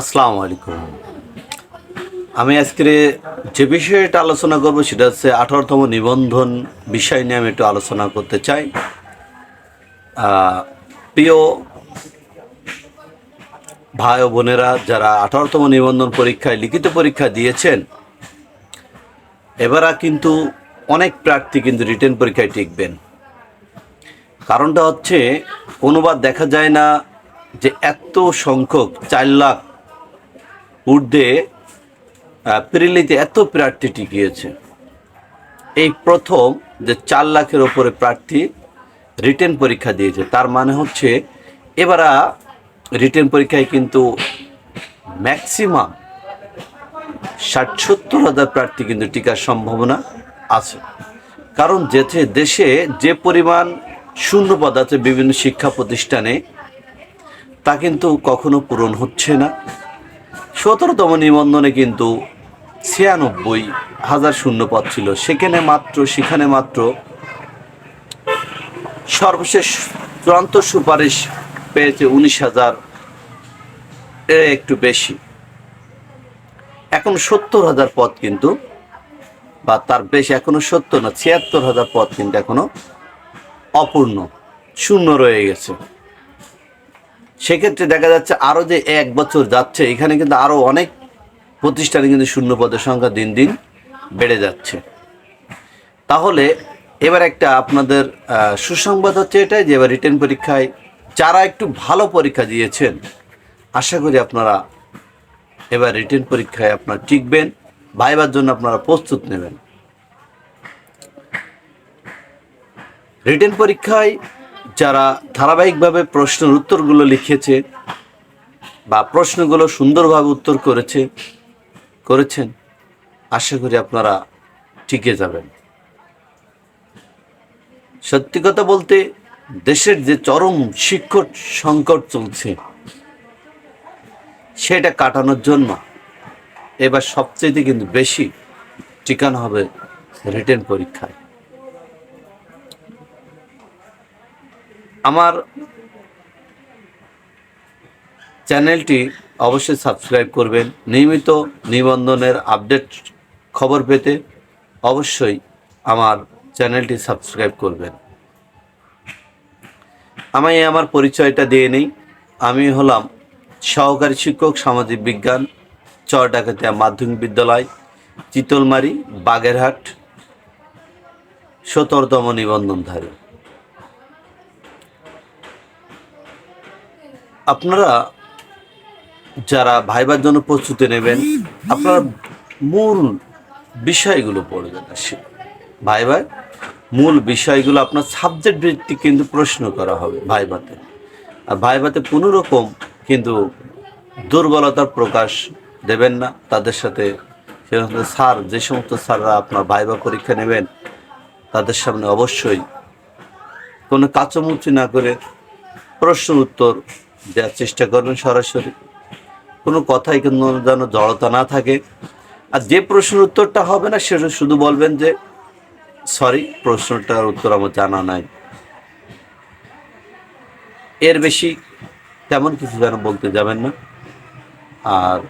আসসালামু আলাইকুম। আমি আজকে যে বিষয়টা আলোচনা করব সেটা হচ্ছে আঠারোতম নিবন্ধন বিষয় নিয়ে আমি একটু আলোচনা করতে চাই। প্রিয় ভাই ও বোনেরা, যারা আঠারোতম নিবন্ধন পরীক্ষায়, লিখিত পরীক্ষা দিয়েছেন, এবারা কিন্তু অনেক প্রার্থী কিন্তু রিটেন পরীক্ষায় টিকবেন। কারণটা হচ্ছে, কোনোবার দেখা যায় না যে এত সংখ্যক, চার লাখ ঊর্ধ্বে প্রিলিতে এত প্রার্থী টিকিয়েছে। এই প্রথম যে চার লাখের ওপরে প্রার্থী রিটেন পরীক্ষা দিয়েছে, তার মানে হচ্ছে এবারা রিটেন পরীক্ষায় কিন্তু ম্যাক্সিমাম ষাট সত্তর হাজার প্রার্থী কিন্তু টিকার সম্ভাবনা আছে। কারণ যেতে দেশে যে পরিমাণ শূন্যপদ আছে বিভিন্ন শিক্ষা প্রতিষ্ঠানে তা কিন্তু কখনো পূরণ হচ্ছে না। সতেরোতম নিবন্ধনে কিন্তু ছিয়ানব্বই হাজার শূন্য শূন্যপদ ছিল। সেখানে মাত্র সেখানে মাত্র সর্বশেষ চূড়ান্ত সুপারিশ পেয়েছে উনিশ হাজার এর একটু বেশি। এখন সত্তর হাজার পদ কিন্তু, বা তার বেশি এখনও সত্তর না, ছিয়াত্তর হাজার পদ কিন্তু এখনও অপূর্ণ, শূন্য রয়ে গেছে। সেক্ষেত্রে দেখা যাচ্ছে আরও যে এক বছর যাচ্ছে, এখানে কিন্তু আরও অনেক প্রতিষ্ঠানে কিন্তু শূন্য পদের সংখ্যা দিন দিন বেড়ে যাচ্ছে। তাহলে এবার একটা আপনাদের সুসংবাদ হচ্ছে এটাই যে এবার রিটেন পরীক্ষায় যারা একটু ভালো পরীক্ষা দিয়েছেন, আশা করি আপনারা এবার রিটেন পরীক্ষায় আপনারা টিকবেন, ভাইবার জন্য আপনারা প্রস্তুত নেবেন। রিটেন পরীক্ষায় যারা ধারাবাহিকভাবে প্রশ্নের উত্তরগুলো লিখেছে বা প্রশ্নগুলো সুন্দরভাবে উত্তর করেছে, করেছেন, আশা করি আপনারা টিকে যাবেন। সত্যি কথা বলতে দেশের যে চরম শিক্ষক সংকট চলছে, সেটা কাটানোর জন্য এবার সবচেয়ে কিন্তু বেশি টিকানো হবে রিটেন পরীক্ষায়। আমার চ্যানেলটি অবশ্যই সাবস্ক্রাইব করবেন। নিয়মিত নিবন্ধনের আপডেট খবর পেতে অবশ্যই আমার চ্যানেলটি সাবস্ক্রাইব করবেন। আমি আমার পরিচয়টা দিয়ে নেই। আমি হলাম সহকারী শিক্ষক, সামাজিক বিজ্ঞান চর ডাকাতিয়া মাধ্যমিক বিদ্যালয়, চিতলমারি, বাগেরহাট, সতেরোতম নিবন্ধনধারী। আপনারা যারা ভাইবার জন্য প্রস্তুতি নেবেন, আপনারা মূল বিষয়গুলো পড়বেন আসে। ভাইবার মূল বিষয়গুলো আপনার সাবজেক্ট ভিত্তিক কিন্তু প্রশ্ন করা হবে ভাইভাতে আর ভাইভাতে কোনো রকম কিন্তু দুর্বলতার প্রকাশ দেবেন না। তাদের সাথে সে স্যার, যে সমস্ত স্যাররা আপনার ভাইবা পরীক্ষা নেবেন, তাদের সামনে অবশ্যই কোনো কাচুমুচি না করে প্রশ্ন উত্তর দেওয়ার চেষ্টা করবেন সরাসরি। কোনো কথাই কিন্তু যেন জড়তা না থাকে। আর যে প্রশ্নের উত্তরটা হবে না, সেটা শুধু বলবেন যে, সরি, প্রশ্নটার উত্তর আমার জানা নাই। এর বেশি তেমন কিছু যেন বলতে যাবেন না। আর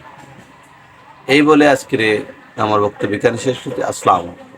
এই বলে আজকের আমার বক্তব্য এখানে শেষ করতে আসসালাম